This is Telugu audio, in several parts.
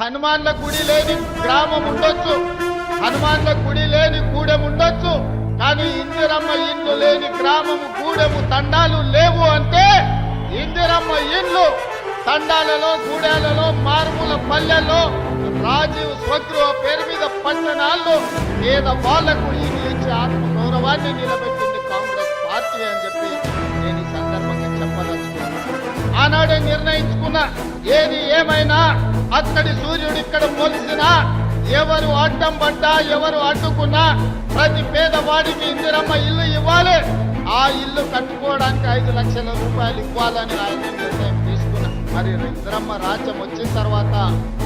హనుమాన్ల గుడి లేని గ్రామం ఉండొచ్చు. హనుమాన్ల గుడి లేని గూడెం ఉండొచ్చు. కానీ ఇందిరమ్మ ఇండ్లు లేని గ్రామము గూడెము తండాలు లేవు అంటే ఇందిరమ్మ ఇండ్లు తండాలలో గూడాలలో మారుమూల పల్లెల్లో రాజీవ్ స్వగృహ పేరు మీద పట్టణాల్లో పేద వాళ్ళకు ఇల్లు ఇచ్చే ఆత్మ గౌరవాన్ని నిలబెట్టింది కాంగ్రెస్ పార్టీ అని చెప్పి నేను ఈ సందర్భంగా చెప్పదలుచుకున్నాను. ఆనాడే నిర్ణయించుకున్న ఏది ఏమైనా అక్కడి సూర్యుడు ఇక్కడ మొలిసినా ఎవరు అడ్డం పడ్డా ఎవరు అడ్డుకున్నా ప్రతి పేదవాడికి ఇందిరమ్మ ఇల్లు ఇవ్వాలి. ఆ ఇల్లు కట్టుకోవడానికి ఐదు లక్షల రూపాయలు ఇవ్వాలని ఆయన నిర్ణయం తీసుకున్నా. మరి ఇందిరమ్మ రాజ్యం వచ్చిన తర్వాత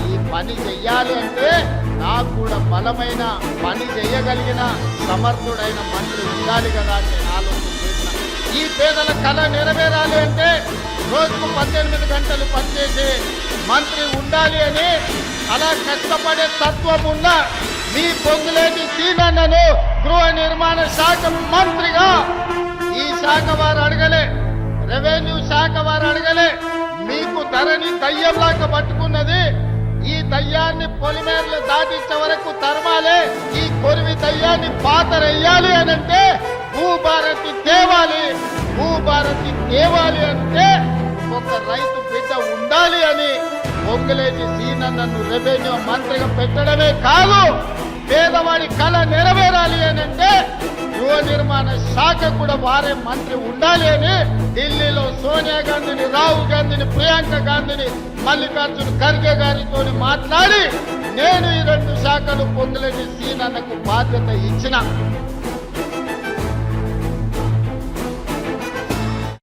ఈ పని చెయ్యాలి అంటే నాకు కూడా బలమైన పని చేయగలిగిన సమర్థుడైన మంత్రి ఉండాలి కదా అని నేను ఈ పేదల కళ నెరవేరాలి అంటే రోజుకు పద్దెనిమిది గంటలు పనిచేసే మంత్రి ఉండాలి అని అలా కష్టపడే తత్వం ఉన్న మీ పొంగులేటి సీనన్నను గృహ నిర్మాణ శాఖ మంత్రిగా ఈ శాఖ వారు అడగలే. రెవెన్యూ శాఖ వారు అడగలే. మీకు ధరని దయ్యంలాగా పట్టుకున్నది ఈ దయ్యాన్ని పొలిమేరలు దాటించే వరకు తరమాలే. ఈ కొరివి దయ్యాన్ని పాతరెయ్యాలి అని అంటే భూభారతి తేవాలి భూభారతి తేవాలి అంటే ఒక రైతు బిడ్డ ఉండాలి అని పొంగులేటి సీనన్నను రెవెన్యూ మంత్రిగా పెట్టడమే కాదు పేదవాడి కళ నెరవేరాలి అని అంటే గృహ నిర్మాణ శాఖ కూడా వారే మంత్రి ఉండాలి అని ఢిల్లీలో సోనియా గాంధీని రాహుల్ గాంధీని ప్రియాంక గాంధీని మల్లికార్జున ఖర్గే గారితో మాట్లాడి నేను ఈ రెండు శాఖలు పొంగలేని సీనన్నకు బాధ్యత ఇచ్చిన.